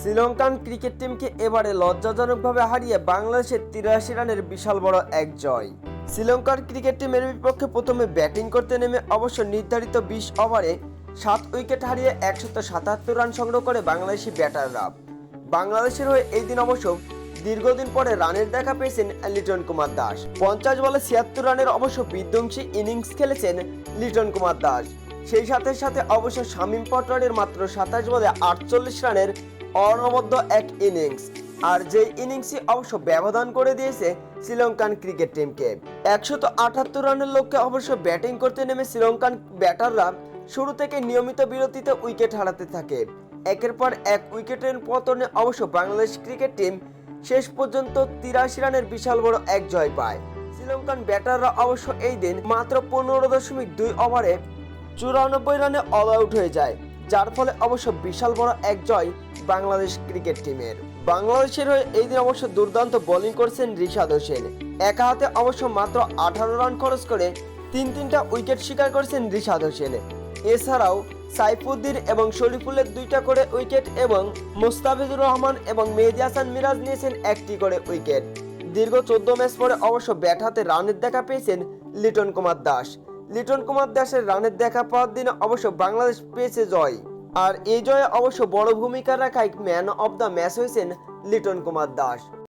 Sri Lankan cricket টিমকে এবারে লজ্জাজনকভাবে হারিয়ে বাংলাদেশের তিরাশি রানের বিশাল বড় এক জয়। শ্রীলঙ্কার ক্রিকেট টিমের বিপক্ষে প্রথমে ব্যাটিং করতে নেমে অবশ্য নির্ধারিত বিশ ওভারে সাত উইকেট হারিয়ে একশত সাতাত্তর রান সংগ্রহ করে বাংলাদেশি ব্যাটাররা। বাংলাদেশের হয়ে এই দিন অবশ্য দীর্ঘদিন পরে রানের দেখা পেয়েছেন লিটন কুমার দাস। পঞ্চাশ বলে ছিয়াত্তর রানের অবশ্য বিধ্বংসী ইনিংস খেলেছেন লিটন কুমার দাস। সেই সাথে সাথে অবশ্য শামীম পটোয়ারের মাত্র সাতাশ বলে আটচল্লিশ রানের অনবদ্য এক ইনিংস। আর যে ইনিংসই অবশ্য ব্যবধান করে দিয়েছে শ্রীলঙ্কান ক্রিকেট টিমকে। একশত আটাত্তর রানের লক্ষ্যে অবশ্য ব্যাটিং করতে নেমে শ্রীলঙ্কান ব্যাটাররা শুরু থেকে নিয়মিত বিরতিতে উইকেট হারাতে থাকে। একের পর এক উইকেটের পতনে অবশ্য বাংলাদেশ ক্রিকেট টিম শেষ পর্যন্ত তিরাশি রানের বিশাল বড় এক জয় পায়। শ্রীলঙ্কান ব্যাটাররা অবশ্য এই দিন মাত্র পনেরো দশমিক দুই ওভারে চুরানব্বই রানে অল আউট হয়ে যায়, যার ফলে অবশ্য বিশাল বড় এক জয় বাংলাদেশ ক্রিকেট টিমের। বাংলাদেশের হয়ে এই দিন অবশ্য দুর্দান্ত বোলিং করেছেন রিশাদ হোসেন। একা হাতে অবশ্য মাত্র আঠারো রান খরচ করে তিন তিনটা উইকেট শিকার করেছেন রিশাদ হোসেন। এছাড়াও সাইফুদ্দিন এবং শরীফুলের দুইটা করে উইকেট এবং মুস্তাফিজুর রহমান এবং মেহেদি হাসান মিরাজ নিয়েছেন একটি করে উইকেট দীর্ঘ চোদ্দ ম্যাচ পরে অবশ্য ব্যাট হাতে রানের দেখা পেয়েছেন লিটন কুমার দাস। লিটন কুমার দাসের রানের দেখা পাওয়ার দিনে অবশ্য বাংলাদেশ পেয়েছে জয়। আর এই জয়ে অবশ্য বড় ভূমিকা রাখায় ম্যান অব দ্য ম্যাচ হয়েছেন লিটন কুমার দাস।